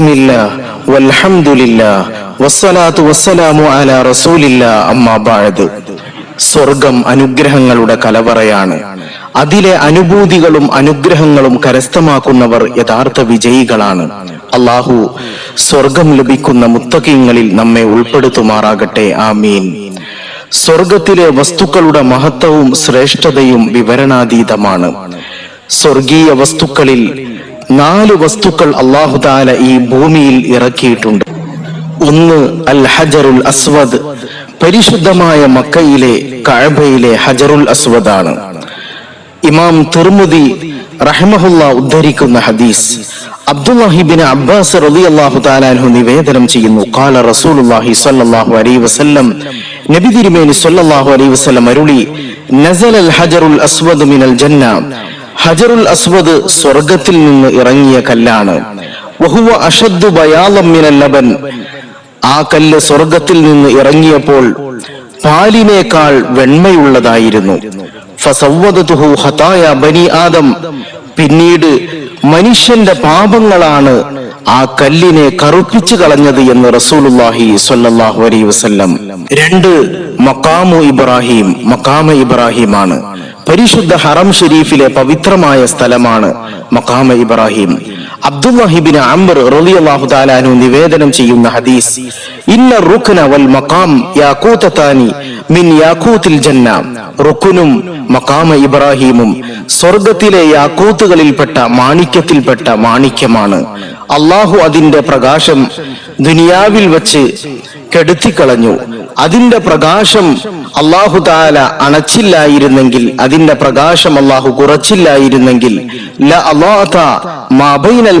ബിസ്മില്ലാ വൽഹംദുലില്ലാ വസ്സലാത്തു വസ്സലാമു അലാ അമ്മാ സ്വർഗം അനുഗ്രഹങ്ങളുടെ കലവറയാണ്. അതിലെ അനുഭൂതികളും അനുഗ്രഹങ്ങളും കരസ്ഥമാക്കുന്നവർ യഥാർത്ഥ വിജയികളാണ്. അള്ളാഹു സ്വർഗം ലഭിക്കുന്ന മുത്തകീങ്ങളിൽ നമ്മെ ഉൾപ്പെടുത്തുമാറാകട്ടെ ആമീൻ. സ്വർഗത്തിലെ വസ്തുക്കളുടെ മഹത്വവും ശ്രേഷ്ഠതയും വിവരണാതീതമാണ്. സ്വർഗീയ വസ്തുക്കളിൽ നാല് വസ്തുക്കൾ അള്ളാഹു താല ഈ ഭൂമിയിൽ ഇറക്കിയിട്ടുണ്ട്. ഒന്ന് അൽ ഹജറുൽ അസ്വദ് പരിശുദ്ധമായ മക്കയിലെ കഴബയിലെ ഹജറുൽ അസ്വദ് ആണ് ഇമാം തിർമുദി റഹ്മഹുല്ല ഉദ്ധരിക്കുന്ന ഹദീസ് അബ്ദുല്ലാഹിബിൻ അബ്ബാസ് റളിയല്ലാഹു തആലാഹു നിവേദനം ചെയ്യുന്നു. ഖാല റസൂലുള്ളാഹി സ്വല്ലല്ലാഹു അലൈഹി വസല്ലം നബി തിരുമേനി സ്വല്ലല്ലാഹു അലൈഹി വസല്ലം അരുളി നസലൽ ഹജറുൽ അസ്വദ് മിനൽ ജന്ന ഹജറുൽ അസ്വദ് സ്വർഗത്തിൽ നിന്ന് ഇറങ്ങിയ കല്ലാണ്. വഹുവ ലബൻ. ആ കല്ല് സ്വർഗത്തിൽ നിന്ന് ഇറങ്ങിയപ്പോൾ പാലിനേക്കാൾ വെണ്മയുള്ളതായിരുന്നു. ബനി ആദം. പിന്നീട് മനുഷ്യന്റെ പാപങ്ങളാണ് ആ കല്ലിനെ കറുപ്പിച്ചു കളഞ്ഞത് എന്ന് റസൂലുള്ളാഹി സ്വല്ലല്ലാഹു അലൈഹി വസല്ലം. രണ്ട് മക്കാമു ഇബ്രാഹിം മക്കാമ ഇബ്രാഹിമാണ്. പരിശുദ്ധ ഹറം ഷെരീഫിലെ പവിത്രമായ സ്ഥലമാണ് മക്കാമ ഇബ്രാഹിം. അബ്ദുല്ലാഹിബിൻ അംർ റളിയല്ലാഹു തആലാനു നിവേദനം ചെയ്യുന്ന ഹദീസ് ഇന്ന റുക്ന വൽ മഖാം യാഖൂതതാനി മിൻ യാക്കൂത്തിൽ ജന്ന. റുക്കുനും മഖാമ ഇബ്രാഹീമും സ്വർഗത്തിലെ യാക്കൂത്തുകളിൽപ്പെട്ട മാണിക്യത്തിൽപ്പെട്ട മാണിക്യമാണ്. അള്ളാഹു അതിന്റെ പ്രകാശം ദുനിയാവിൽ വച്ച് കെടുത്തിക്കളഞ്ഞു. അതിന്റെ പ്രകാശം അള്ളാഹു താല അണച്ചില്ലായിരുന്നെങ്കിൽ അതിന്റെ പ്രകാശം അള്ളാഹു കുറച്ചില്ലായിരുന്നെങ്കിൽ ല അല്ലാത മാ ബൈനൽ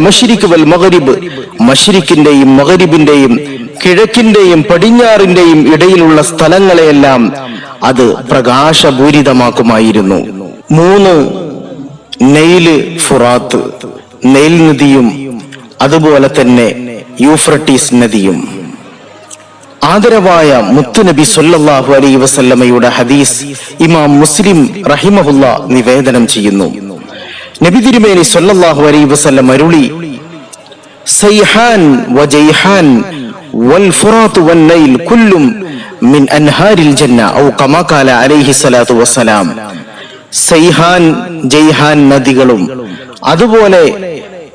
കിഴക്കിന്റെയും പടിഞ്ഞാറിന്റെയും ഇടയിലുള്ള സ്ഥലങ്ങളെയെല്ലാം അത് പ്രകാശപൂരിതമാക്കുമായിരുന്നു. മൂന്ന് നെയിൽ ഫുറാത്ത് നെയിൽ നദിയും അതുപോലെ തന്നെ യൂഫ്രട്ടീസ് നദിയും. ആദരവായ മുത്തുനബി സൊല്ലാഹു അലൈ വസല്ലമയുടെ ഹദീസ് ഇമാം മുസ്ലിം റഹിമഹുല്ല നിവേദനം ചെയ്യുന്നു. നബി തിരുമേനി സൊല്ലാഹു അലൈ വസല്ലം അരുളി സൈഹാൻ വജൈഹാൻ നദികളും. അതുപോലെ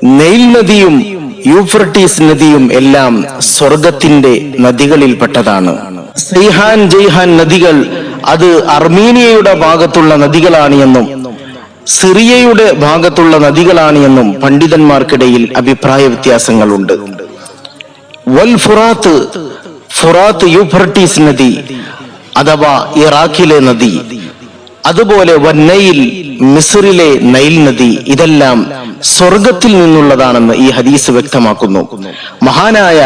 നെയിൽ നദിയും യൂഫ്രട്ടീസ് നദിയും എല്ലാം സ്വർഗത്തിന്റെ നദികളിൽപ്പെട്ടതാണ്. സൈഹാൻ ജയ്ഹാൻ നദികൾ അത് അർമീനിയയുടെ ഭാഗത്തുള്ള നദികളാണ് എന്നും സിറിയയുടെ ഭാഗത്തുള്ള നദികളാണ് എന്നും പണ്ഡിതന്മാർക്കിടയിൽ അഭിപ്രായ വ്യത്യാസങ്ങളുണ്ട്. വൽ ഫുറാത്ത് ഫുറാത്ത് യൂഫ്രട്ടീസ് നദി അഥവാ ഇറാഖിലെ നദി. അതുപോലെ വന്നയിൽ മിസറിലെ നൈൽ നദി ഇതെല്ലാം സ്വർഗത്തിൽ നിന്നുള്ളതാണെന്ന് ഈ ഹദീസ് വ്യക്തമാക്കുന്നു. മഹാനായ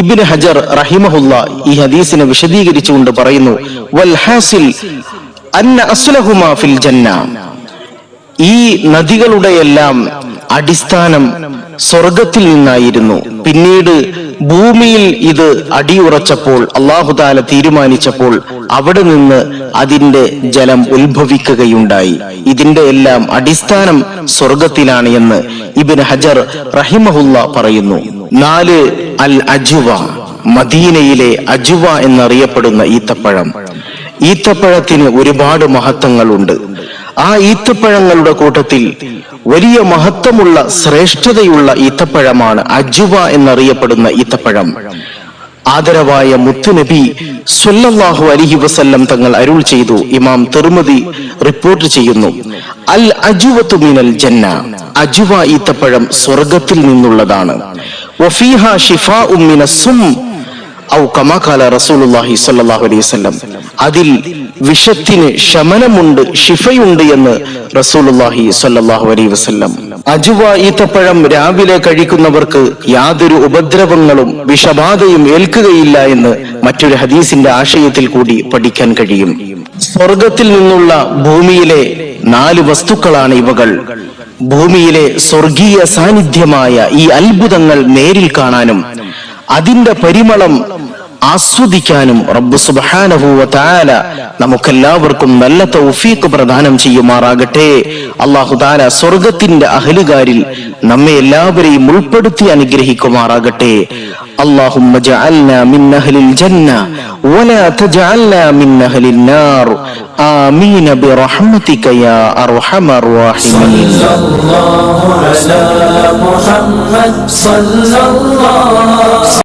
ഇബിൻ ഹജർ റഹിമഹുല്ല ഈ ഹദീസിനെ വിശദീകരിച്ചുകൊണ്ട് പറയുന്നു വൽ ഹാസിൽ അന്ന അസ്ലഹുമാ ഫിൽ ജന്ന. ഈ നദികളുടെയെല്ലാം അടിസ്ഥാനം സ്വർഗത്തിൽ നിന്നായിരുന്നു. പിന്നീട് ഭൂമിയിൽ ഇത് അടിയുറച്ചപ്പോൾ അള്ളാഹുദാല തീരുമാനിച്ചപ്പോൾ അവിടെ നിന്ന് അതിന്റെ ജലം ഉത്ഭവിക്കുകയുണ്ടായി. ഇതിന്റെ എല്ലാം അടിസ്ഥാനം സ്വർഗത്തിലാണ് എന്ന് ഇബിൻ ഹജർ റഹിമഹുല്ല പറയുന്നു. നാല് അൽ അജുവ മദീനയിലെ അജുവ എന്നറിയപ്പെടുന്ന ഈത്തപ്പഴം. ഈത്തപ്പഴത്തിന് ഒരുപാട് മഹത്വങ്ങളുണ്ട്. ആ ഈത്തപ്പഴങ്ങളുടെ കൂട്ടത്തിൽ വലിയ മഹത്വമുള്ള ശ്രേഷ്ഠതയുള്ള ഈത്തപ്പഴമാണ് അജുവ എന്നറിയപ്പെടുന്ന ഈത്തപ്പഴം. ആദരവായ മുത്തുനബി സ്വല്ലല്ലാഹു അലിഹി വസല്ലം തങ്ങൾ അരുൾ ചെയ്തു ഇമാം തെറുമതി റിപ്പോർട്ട് ചെയ്യുന്നു. അൽ അജുവത്തു മിനൽ ജന്ന അജുവ ഈത്തപ്പഴം സ്വർഗത്തിൽ നിന്നുള്ളതാണ്. വഫീഹ ഷിഫാഉ മിനസ്സും ഔ അലൈഹി അതിൽ വിഷത്തിന് ശമനമുണ്ട് ഷിഫയുണ്ട് എന്ന് റസൂലുള്ളാഹി സ്വല്ലല്ലാഹു അലൈഹി വസല്ലം. അജുവ ഈത്തപ്പഴം രാവിലെ കഴിക്കുന്നവർക്ക് യാതൊരു ഉപദ്രവങ്ങളും വിഷബാധയും ഏൽക്കുകയില്ല എന്ന് മറ്റൊരു ഹദീസിന്റെ ആശയത്തിൽ കൂടി പഠിക്കാൻ കഴിയും. സ്വർഗത്തിൽ നിന്നുള്ള ഭൂമിയിലെ നാല് വസ്തുക്കളാണ് ഇവകൾ. ഭൂമിയിലെ സ്വർഗീയ സാന്നിധ്യമായ ഈ അത്ഭുതങ്ങൾ നേരിൽ കാണാനും അതിന്റെ പരിമളം ആസ്വദിക്കാനും റബ്ബ് സുബ്ഹാനഹു വ തആല നമുക്കെല്ലാവർക്കും നല്ല തൗഫീഖ് പ്രദാനം ചെയ്യുമാറാകട്ടെ അല്ലാഹു തആല സ്വർഗത്തിന്റെ അഹലുകാരിൽ നമ്മെ എല്ലാവരെയും ഉൾപ്പെടുത്തി അനുഗ്രഹിക്കുമാറാകട്ടെ اللهم اجعلنا من أهل الجنة ولا تجعلنا من أهل النار آمين برحمتك يا أرحم الراحمين صلى الله على محمد صلى الله